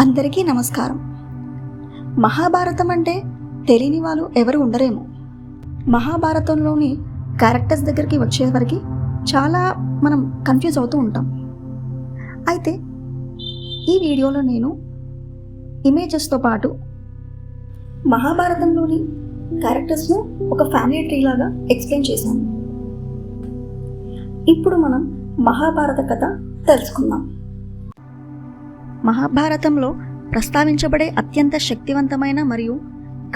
అందరికీ నమస్కారం. మహాభారతం అంటే తెలియని వాళ్ళు ఎవరు ఉండరేమో. మహాభారతంలోని క్యారెక్టర్స్ దగ్గరికి వచ్చేవరకు చాలా మనం కన్ఫ్యూజ్ అవుతూ ఉంటాం. అయితే ఈ వీడియోలో నేను ఇమేజెస్తో పాటు మహాభారతంలోని క్యారెక్టర్స్ను ఒక ఫ్యామిలీ ట్రీ లాగా ఎక్స్ప్లెయిన్ చేశాను. ఇప్పుడు మనం మహాభారత కథ తెలుసుకుందాం. మహాభారతంలో ప్రస్తావించబడే అత్యంత శక్తివంతమైన మరియు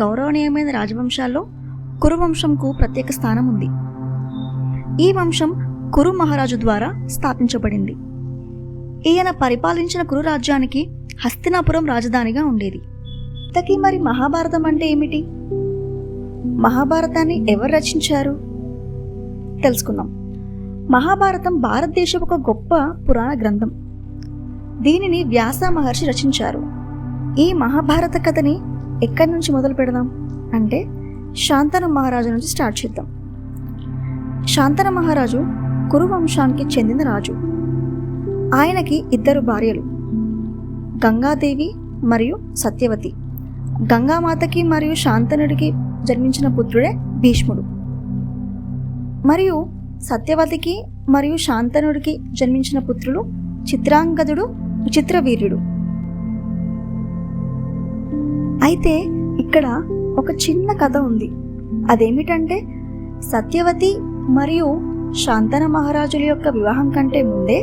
గౌరవనీయమైన రాజవంశాల్లో కురు వంశంకు ప్రత్యేక స్థానం ఉంది ఈ వంశం కురు మహారాజు ద్వారా స్థాపించబడింది. ఈయన పరిపాలించిన కురు రాజ్యానికి హస్తినాపురం రాజధానిగా ఉండేది. ఇంతకీ మరి మహాభారతం అంటే ఏమిటి? మహాభారతాన్ని ఎవరు రచించారు? తెలుసుకుందాం. మహాభారతం భారతదేశం ఒక గొప్ప పురాణ గ్రంథం. దీనిని వ్యాస మహర్షి రచించారు. ఈ మహాభారత కథని ఎక్కడి నుంచి మొదలు పెడదాం? అంటే శాంతను మహారాజు నుంచి స్టార్ట్ చేద్దాం. శాంతన మహారాజు కురు వంశానికి చెందిన రాజు. ఆయనకి ఇద్దరు భార్యలు. గంగాదేవి మరియు సత్యవతి. గంగామాతకి మరియు శాంతనుడికి జన్మించిన పుత్రుడే భీష్ముడు. మరియు సత్యవతికి మరియు శాంతనుడికి జన్మించిన పుత్రులు చిత్రాంగదుడు విచిత్ర వీర్యుడు. అయితే ఇక్కడ ఒక చిన్న కథ ఉంది. అదేమిటంటే సత్యవతి మరియు శాంతన మహారాజుల యొక్క వివాహం కంటే ముందే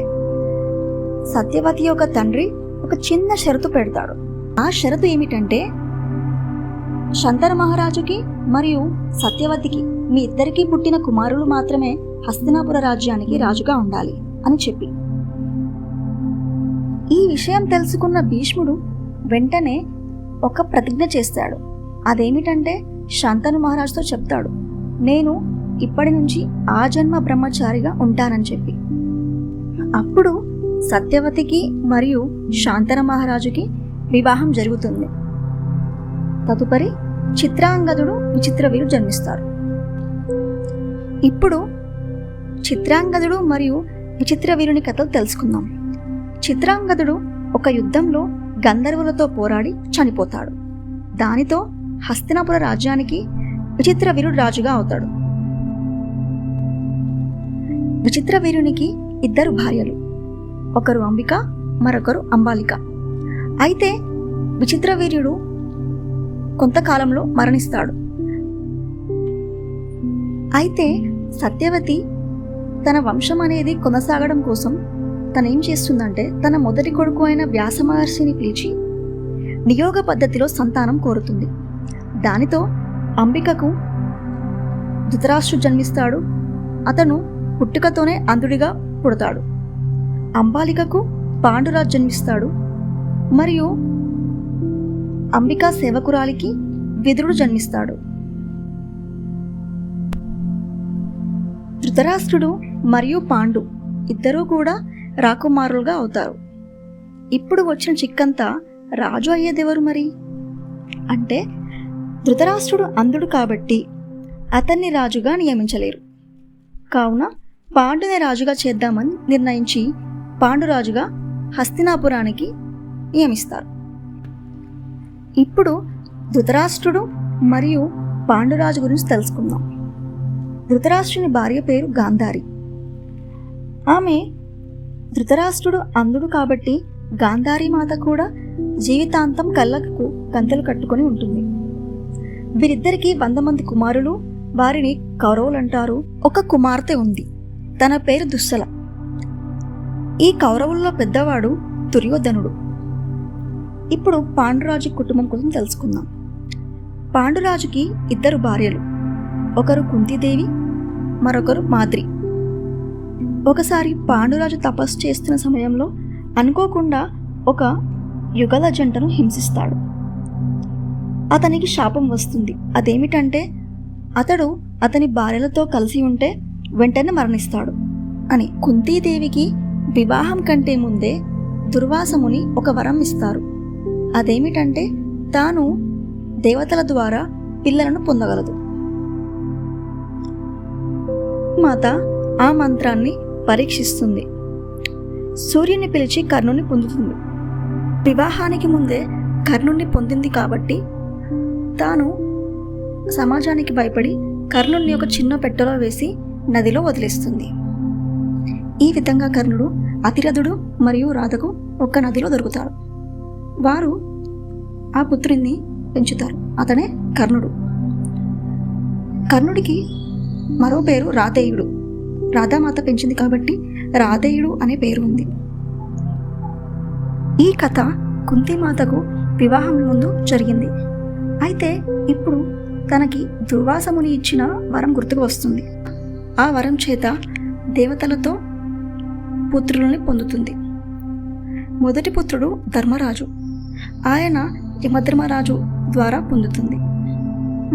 సత్యవతి యొక్క తండ్రి ఒక చిన్న షరతు పెడతాడు. ఆ షరతు ఏమిటంటే శంతన మహారాజుకి మరియు సత్యవతికి మీ ఇద్దరికీ పుట్టిన కుమారులు మాత్రమే హస్తినాపుర రాజ్యానికి రాజుగా ఉండాలి అని చెప్పి. ఈ విషయం తెలుసుకున్న భీష్ముడు వెంటనే ఒక ప్రతిజ్ఞ చేస్తాడు. అదేమిటంటే శాంతను మహారాజుతో చెప్తాడు. నేను ఇప్పటి నుంచి ఆ జన్మ బ్రహ్మచారిగా ఉంటానని చెప్పి. అప్పుడు సత్యవతికి మరియు శాంతన మహారాజుకి వివాహం జరుగుతుంది. తదుపరి చిత్రాంగదుడు విచిత్రవీరు జన్మిస్తారు. ఇప్పుడు చిత్రాంగదుడు మరియు విచిత్రవీరుని కథలు తెలుసుకుందాం. చిత్రాంగదుడు ఒక యుద్ధంలో గంధర్వులతో పోరాడి చనిపోతాడు. దానితో హస్తినాపుర రాజ్యానికి విచిత్రవీరుడు రాజుగా అవుతాడు. విచిత్రవీరునికి ఇద్దరు భార్యలు ఒకరు అంబిక మరొకరు అంబాలిక. అయితే విచిత్రవీర్యుడు కొంతకాలంలో మరణిస్తాడు. అయితే సత్యవతి తన వంశం అనేది కొనసాగడం కోసం తను ఏం చేస్తుందంటే తన మొదటి కొడుకు అయిన వ్యాస మహర్షిని పిలిచి నియోగ పద్ధతిలో సంతానం కోరుతుంది. దానితో అంబికకు ధృతరాష్ట్రు జన్మిస్తాడు. అతను పుట్టుకతోనే అంధుడిగా పుడతాడు. అంబాలికకు పాండురాజు జన్మిస్తాడు. మరియు అంబికా సేవకురాలికి విదురుడు జన్మిస్తాడు. ధృతరాష్ట్రుడు మరియు పాండు ఇద్దరూ కూడా రాకుమారులుగా అవుతారు. ఇప్పుడు వచ్చిన చిక్కంతా రాజు అయ్యేదెవరు మరి? అంటే ధృతరాష్ట్రుడు అంధుడు కాబట్టి అతన్ని రాజుగా నియమించలేరు. కావున పాండుని రాజుగా చేద్దామని నిర్ణయించి పాండురాజుగా హస్తినాపురానికి నియమిస్తారు. ఇప్పుడు ధృతరాష్ట్రుడు మరియు పాండురాజు గురించి తెలుసుకుందాం. ధృతరాష్ట్రుని భార్య పేరు గాంధారి. ఆమె ధృతరాష్ట్రుడు అంధుడు కాబట్టి గాంధారి మాత కూడా జీవితాంతం కళ్ళకు గంతలు కట్టుకొని ఉంటుంది. వీరిద్దరికీ వంద మంది కుమారులు వారిని కౌరవులు అంటారు. ఒక కుమార్తె ఉంది తన పేరు దుస్సల. ఈ కౌరవుల్లో పెద్దవాడు దుర్యోధనుడు. ఇప్పుడు పాండురాజు కుటుంబం కోసం తెలుసుకుందాం. పాండురాజుకి ఇద్దరు భార్యలు ఒకరు కుంతిదేవి మరొకరు మాద్రి. ఒకసారి పాండురాజు తపస్సు చేస్తున్న సమయంలో అనుకోకుండా ఒక యుగల జంటను హింసిస్తాడు. అతనికి శాపం వస్తుంది. అదేమిటంటే అతడు అతని భార్యలతో కలిసి ఉంటే వెంటనే మరణిస్తాడు అని కుంతీదేవికి వివాహం కంటే ముందే దుర్వాసముని ఒక వరం ఇస్తారు. అదేమిటంటే తాను దేవతల ద్వారా పిల్లలను పొందగలదు. మాత ఆ మంత్రాన్ని పరీక్షిస్తుంది. సూర్యుని పిలిచి కర్ణుని పొందుతుంది. వివాహానికి ముందే కర్ణుణ్ణి పొందింది కాబట్టి తాను సమాజానికి భయపడి కర్ణుణ్ణి ఒక చిన్న పెట్టెలో వేసి నదిలో వదిలేస్తుంది. ఈ విధంగా కర్ణుడు అతిరథుడు మరియు రాధకు ఒక్క నదిలో దొరుకుతారు వారు ఆ పుత్రుణ్ణి పెంచుతారు. అతనే కర్ణుడు. కర్ణుడికి మరో పేరు రాధేయుడు. రాధామాత పెంచింది కాబట్టి రాధేయుడు అనే పేరు ఉంది. ఈ కథ కుంతిమాతకు వివాహం ముందు జరిగింది. అయితే ఇప్పుడు తనకి దుర్వాసముని ఇచ్చిన వరం గుర్తుకు వస్తుంది. ఆ వరం చేత దేవతలతో పుత్రులని పొందుతుంది. మొదటి పుత్రుడు ధర్మరాజు. ఆయన యమధర్మరాజు ద్వారా పొందుతుంది.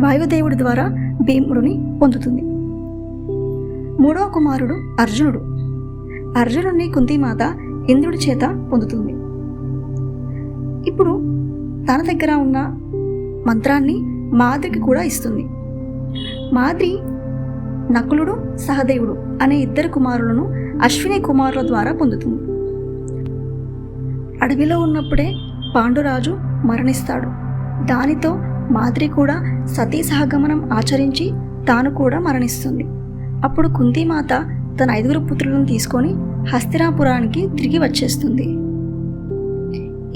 వాయుదేవుడి ద్వారా భీముడిని పొందుతుంది. మూడవ కుమారుడు అర్జునుడు. అర్జునుడిని కుంతిమాత ఇంద్రుడి చేత పొందుతుంది. ఇప్పుడు తన దగ్గర ఉన్న మంత్రాన్ని మాద్రికి కూడా ఇస్తుంది. మాద్రి నకులుడు సహదేవుడు అనే ఇద్దరు కుమారులను అశ్విని కుమారుల ద్వారా పొందుతుంది. అడవిలో ఉన్నప్పుడే పాండురాజు మరణిస్తాడు. దానితో మాద్రి కూడా సతీ సహగమనం ఆచరించి తాను కూడా మరణిస్తుంది. అప్పుడు కుంతీమాత తన ఐదుగురు పుత్రులను తీసుకొని హస్తినాపురానికి తిరిగి వచ్చేస్తుంది.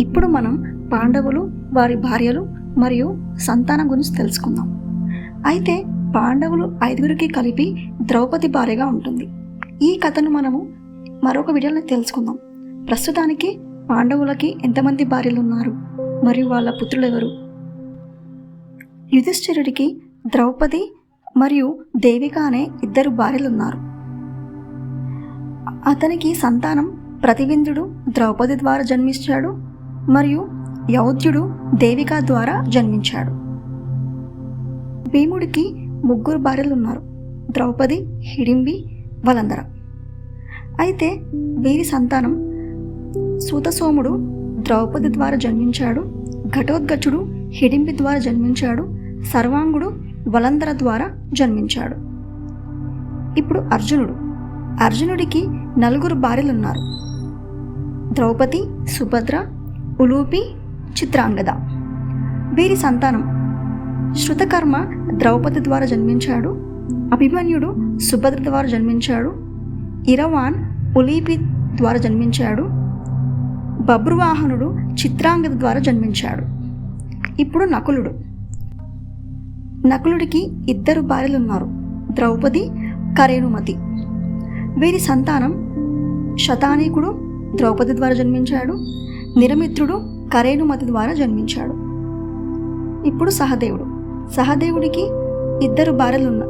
ఇప్పుడు మనం పాండవులు వారి భార్యలు మరియు సంతానం గురించి తెలుసుకుందాం. అయితే పాండవులు ఐదుగురికి కలిపి ద్రౌపది భార్యగా ఉంటుంది. ఈ కథను మనము మరొక వీడియోలో తెలుసుకుందాం. ప్రస్తుతానికి పాండవులకి ఎంతమంది భార్యలు ఉన్నారు మరియు వాళ్ళ పుత్రులు ఎవరు? యుధిష్ఠిరుడికి ద్రౌపది మరియు దేవిక అనే ఇద్దరు భార్యలు ఉన్నారు అతనికి సంతానం ప్రతివిందుడు ద్రౌపది ద్వారా జన్మించాడు మరియు యౌధ్యుడు దేవిక ద్వారా జన్మించాడు. భీముడికి ముగ్గురు భార్యలు ఉన్నారు ద్రౌపది హిడింబి వలందర. అయితే వీరి సంతానం సూతసోముడు ద్రౌపది ద్వారా జన్మించాడు ఘటోద్గచుడు హిడింబి ద్వారా జన్మించాడు సర్వాంగుడు వలందర ద్వారా జన్మించాడు. ఇప్పుడు అర్జునుడు. అర్జునుడికి నలుగురు భార్యలున్నారు. ద్రౌపది సుభద్ర ఉలూపి చిత్రాంగద. వీరి సంతానం. శృతకర్మ ద్రౌపది ద్వారా జన్మించాడు. అభిమన్యుడు సుభద్ర ద్వారా జన్మించాడు. ఇరవాన్ ఉలీపి ద్వారా జన్మించాడు. బబ్రువాహనుడు చిత్రాంగద ద్వారా జన్మించాడు. ఇప్పుడు నకులుడు. నకులుడికి ఇద్దరు భార్యలున్నారు. ద్రౌపది కరేణుమతి. వీరి సంతానం శతానీకుడు ద్రౌపది ద్వారా జన్మించాడు. నిరమిత్రుడు కరేణుమతి ద్వారా జన్మించాడు. ఇప్పుడు సహదేవుడు. సహదేవుడికి ఇద్దరు భార్యలున్న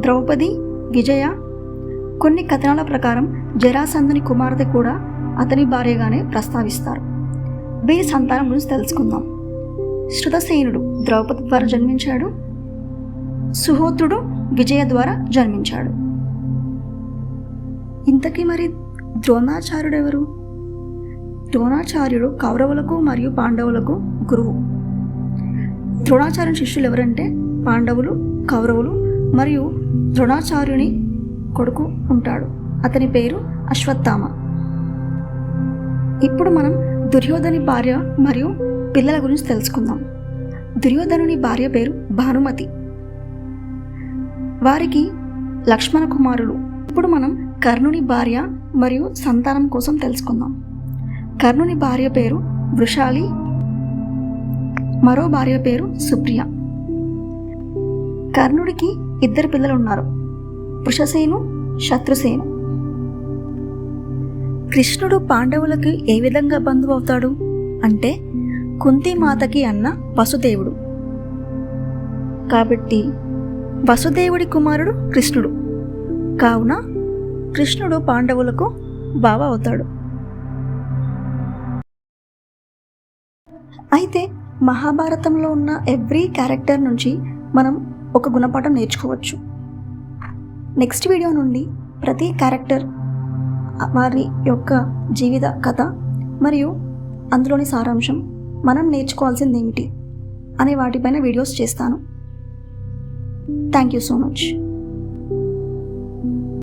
ద్రౌపది విజయ. కొన్ని కథనాల ప్రకారం జరాసంధుని కుమార్తె కూడా అతని భార్యగానే ప్రస్తావిస్తారు. వీరి సంతానం గురించి తెలుసుకుందాం. శృతసేనుడు ద్రౌపది ద్వారా జన్మించాడు. సుహోత్రుడు విజయ ద్వారా జన్మించాడు. ఇంతకీ మరి ద్రోణాచార్యుడు ఎవరు ద్రోణాచార్యుడు కౌరవులకు మరియు పాండవులకు గురువు. ద్రోణాచార్యుని శిష్యులు ఎవరంటే పాండవులు కౌరవులు మరియు ద్రోణాచార్యుని కొడుకు ఉంటాడు. అతని పేరు అశ్వత్థామ. ఇప్పుడు మనం దుర్యోధని భార్య మరియు పిల్లల గురించి తెలుసుకుందాం. దుర్యోధనుని భార్య పేరు భానుమతి. వారికి లక్ష్మణ కుమారులు. ఇప్పుడు మనం కర్ణుని భార్య మరియు సంతానం కోసం తెలుసుకుందాం. కర్ణుని భార్య పేరు వృషాలి మరో భార్య పేరు సుప్రియ. కర్ణుడికి ఇద్దరు పిల్లలు ఉన్నారు వృషసేను శత్రుసేను. కృష్ణుడు పాండవులకి ఏ విధంగా బంధువు అవుతాడు? అంటే కుంతిమాతకి అన్న వసుదేవుడు. కాబట్టి వసుదేవుడి కుమారుడు కృష్ణుడు. కావున కృష్ణుడు పాండవులకు బావ అవుతాడు. అయితే మహాభారతంలో ఉన్న ఎవ్రీ క్యారెక్టర్ నుంచి మనం ఒక గుణపాఠం నేర్చుకోవచ్చు. నెక్స్ట్ వీడియో నుండి ప్రతి క్యారెక్టర్ వారి యొక్క జీవిత కథ మరియు అందులోని సారాంశం మనం నేర్చుకోవాల్సింది ఏమిటి అనే వాటిపైన వీడియోస్ చేస్తాను. Thank you so much.